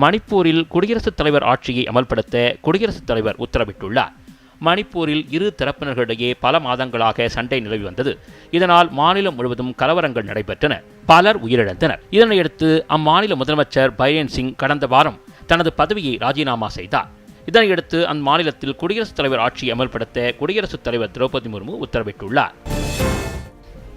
மணிப்பூரில் குடியரசுத் தலைவர் ஆட்சியை அமல்படுத்த குடியரசுத் தலைவர் உத்தரவிட்டுள்ளார். மணிப்பூரில் இரு தரப்பினர்களிடையே பல மாதங்களாக சண்டை நிலவி வந்தது. இதனால் மாநிலம் முழுவதும் கலவரங்கள் நடைபெற்றன. பலர் உயிரிழந்தனர். இதனையடுத்து அம்மாநில முதலமைச்சர் பைரேன் சிங் கடந்த வாரம் தனது பதவியை ராஜினாமா செய்தார். இதனையடுத்து அம்மாநிலத்தில் குடியரசுத் தலைவர் ஆட்சியை அமல்படுத்த குடியரசுத் தலைவர் திரௌபதி முர்மு உத்தரவிட்டுள்ளார்.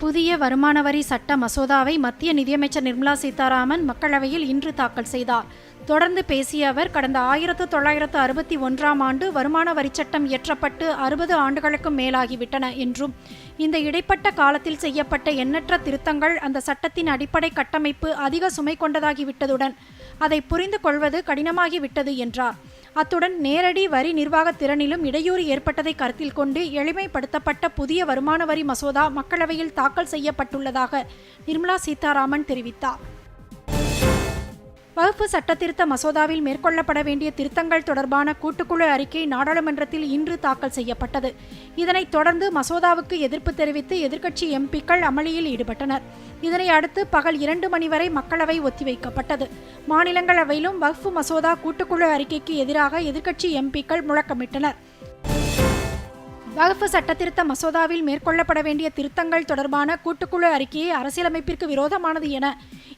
புதிய வருமான வரி சட்ட மசோதாவை மத்திய நிதியமைச்சர் நிர்மலா சீதாராமன் மக்களவையில் இன்று தாக்கல் செய்தார். தொடர்ந்து பேசிய அவர் கடந்த ஆயிரத்து தொள்ளாயிரத்து அறுபத்தி ஒன்றாம் ஆண்டு வருமான வரி சட்டம் இயற்றப்பட்டு அறுபது ஆண்டுகளுக்கும் மேலாகிவிட்டன என்றும் இந்த இடைப்பட்ட காலத்தில் செய்யப்பட்ட எண்ணற்ற திருத்தங்கள் அந்த சட்டத்தின் அடிப்படை கட்டமைப்பு அதிக சுமை கொண்டதாகிவிட்டதுடன் அதை புரிந்து கொள்வது கடினமாகிவிட்டது என்றார். அத்துடன் நேரடி வரி நிர்வாக திறனிலும் இடையூறு ஏற்பட்டதை கருத்தில் கொண்டு எளிமைப்படுத்தப்பட்ட புதிய வருமான வரி மசோதா மக்களவையில் தாக்கல் செய்யப்பட்டுள்ளதாக நிர்மலா சீதாராமன் தெரிவித்தார். வகுப்பு சட்டத்திருத்த மசோதாவில் மேற்கொள்ளப்பட வேண்டிய திருத்தங்கள் தொடர்பான கூட்டுக்குழு அறிக்கை நாடாளுமன்றத்தில் இன்று தாக்கல் செய்யப்பட்டது. இதனைத் தொடர்ந்து மசோதாவுக்கு எதிர்ப்பு தெரிவித்து எதிர்க்கட்சி எம்பிக்கள் அமளியில் ஈடுபட்டனர். இதனை அடுத்து பகல் இரண்டு மணி வரை மக்களவை ஒத்திவைக்கப்பட்டது. மாநிலங்களவையிலும் வக்ஃபு மசோதா கூட்டுக்குழு அறிக்கைக்கு எதிராக எதிர்க்கட்சி எம்பிக்கள் முழக்கமிட்டனர். வகுப்பு சட்டத்திருத்த மசோதாவில் மேற்கொள்ளப்பட வேண்டிய திருத்தங்கள் தொடர்பான கூட்டுக்குழு அறிக்கையை அரசியலமைப்பிற்கு விரோதமானது என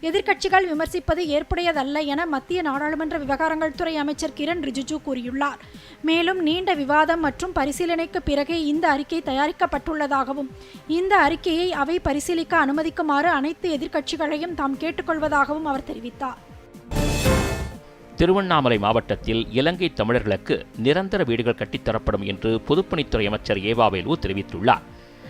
எதிர்க்கட்சிகள் விமர்சிப்பது ஏற்புடையதல்ல என மத்திய நாடாளுமன்ற விவகாரங்கள் துறை அமைச்சர் கிரண் ரிஜிஜு கூறியுள்ளார். மேலும் நீண்ட விவாதம் மற்றும் பரிசீலனைக்கு பிறகே இந்த அறிக்கை தயாரிக்கப்பட்டுள்ளதாகவும் இந்த அறிக்கையை அவை பரிசீலிக்க அனுமதிக்குமாறு அனைத்து எதிர்க்கட்சிகளையும் தாம் கேட்டுக்கொள்வதாகவும் அவர் தெரிவித்தார். திருவண்ணாமலை மாவட்டத்தில் இலங்கை தமிழர்களுக்கு நிரந்தர வீடுகள் கட்டித்தரப்படும் என்று பொதுப்பணித்துறை அமைச்சர் ஏவாவேலு தெரிவித்துள்ளார்.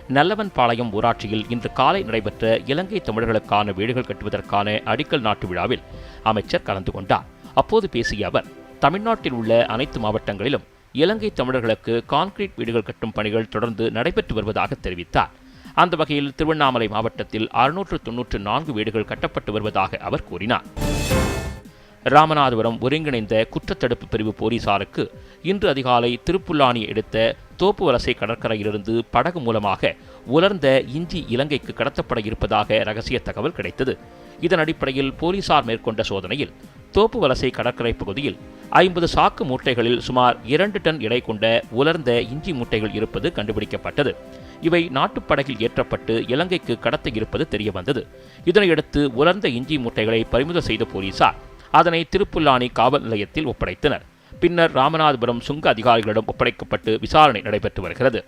நல்லவன்பாளையம் ஊராட்சியில் இன்று காலை நடைபெற்ற இலங்கை தமிழர்களுக்கான வீடுகள் கட்டுவதற்கான அடிக்கல் நாட்டு விழாவில் அமைச்சர் கலந்து கொண்டார். அப்போது பேசிய அவர் தமிழ்நாட்டில் உள்ள அனைத்து மாவட்டங்களிலும் இலங்கை தமிழர்களுக்கு கான்கிரீட் வீடுகள் கட்டும் பணிகள் தொடர்ந்து நடைபெற்று வருவதாக தெரிவித்தார். அந்த வகையில் திருவண்ணாமலை மாவட்டத்தில் அறுநூற்று தொன்னூற்று நான்கு வீடுகள் கட்டப்பட்டு வருவதாக அவர் கூறினார். ராமநாதபுரம் ஒருங்கிணைந்த குற்றத்தடுப்பு பிரிவு போலீசாருக்கு இன்று அதிகாலை திருப்புல்லானி எடுத்த தோப்புவலசை கடற்கரையிலிருந்து படகு மூலமாக உலர்ந்த இஞ்சி இலங்கைக்கு கடத்தப்பட இருப்பதாக ரகசிய தகவல் கிடைத்தது. இதன் அடிப்படையில் போலீசார் மேற்கொண்ட சோதனையில் தோப்புவலசை கடற்கரை பகுதியில் ஐம்பது சாக்கு மூட்டைகளில் சுமார் இரண்டு டன் எடை கொண்ட உலர்ந்த இஞ்சி மூட்டைகள் இருப்பது கண்டுபிடிக்கப்பட்டது. இவை நாட்டுப்படகில் ஏற்றப்பட்டு இலங்கைக்கு கடத்த இருப்பது தெரியவந்தது. இதனையடுத்து உலர்ந்த இஞ்சி மூட்டைகளை பறிமுதல் செய்த போலீசார் அதனை திருப்புல்லானி காவல் நிலையத்தில் ஒப்படைத்தனர். பின்னர் ராமநாதபுரம் சுங்க அதிகாரிகளிடம் ஒப்படைக்கப்பட்டு விசாரணை நடைபெற்று வருகிறது.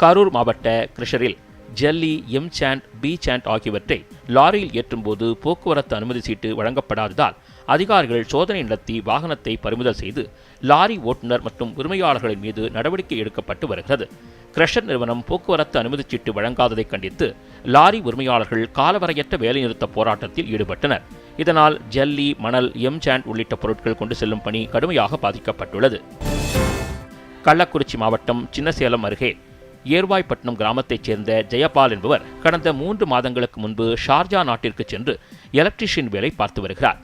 கரூர் மாவட்ட கிருஷரில் ஜல்லி எம் சாண்ட் பி சாண்ட் ஆகியவற்றை லாரியில் ஏற்றும்போது போக்குவரத்து அனுமதி சீட்டு வழங்கப்படாததால் அதிகாரிகள் சோதனை நடத்தி வாகனத்தை பறிமுதல் செய்து லாரி ஓட்டுநர் மற்றும் உரிமையாளர்களின் மீது நடவடிக்கை எடுக்கப்பட்டு வருகிறது. கிரஷர் நிறுவனம் போக்குவரத்து அனுமதி சீட்டு வழங்காததை கண்டித்து லாரி உரிமையாளர்கள் காலவரையற்ற வேலைநிறுத்த போராட்டத்தில் ஈடுபட்டனர். இதனால் ஜல்லி மணல் எம் சாண்ட் உள்ளிட்ட பொருட்கள் கொண்டு செல்லும் பணி கடுமையாக பாதிக்கப்பட்டுள்ளது. கள்ளக்குறிச்சி மாவட்டம் சின்னசேலம் அருகே ஏர்வாய்ப்பட்டினம் கிராமத்தைச் சேர்ந்த ஜெயபால் என்பவர் கடந்த மூன்று மாதங்களுக்கு முன்பு ஷார்ஜா நாட்டிற்கு சென்று எலக்ட்ரிஷியன் வேலை பார்த்து வருகிறார்.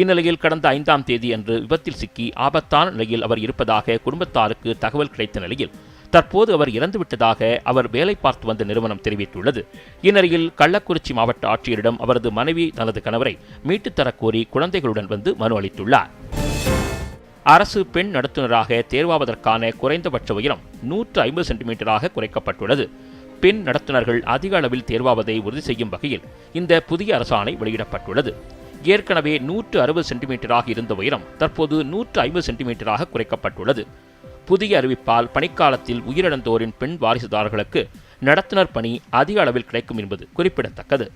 இந்நிலையில் கடந்த ஐந்தாம் தேதி அன்று விபத்தில் சிக்கி ஆபத்தான நிலையில் அவர் இருப்பதாக குடும்பத்தாருக்கு தகவல் கிடைத்த நிலையில் தற்போது அவர் இறந்துவிட்டதாக அவர் வேலை பார்த்து வந்த நிறுவனம் தெரிவித்துள்ளது. இந்நிலையில் கள்ளக்குறிச்சி மாவட்ட ஆட்சியரிடம் அவரது மனைவி தனது கணவரை மீட்டுத் தரக்கோரி குழந்தைகளுடன் வந்து மனு அளித்துள்ளார். அரசு பெண் நடத்துனராக தேர்வாவதற்கான குறைந்தபட்ச உயரம் நூற்று ஐம்பது சென்டிமீட்டராக குறைக்கப்பட்டுள்ளது. பெண் நடத்துனர்கள் அதிக அளவில் தேர்வாவதை உறுதி செய்யும் வகையில் இந்த புதிய அரசாணை வெளியிடப்பட்டுள்ளது. ஏற்கனவே நூற்று அறுபது சென்டிமீட்டராக இருந்த உயரம் தற்போது நூற்று ஐம்பது சென்டிமீட்டராக குறைக்கப்பட்டுள்ளது. புதிய அறிவிப்பால் பணிக்காலத்தில் உயிரிழந்தோரின் பெண் வாரிசுதாரர்களுக்கு நடத்துனர் பணி அதிக அளவில் கிடைக்கும் என்பது குறிப்பிடத்தக்கது.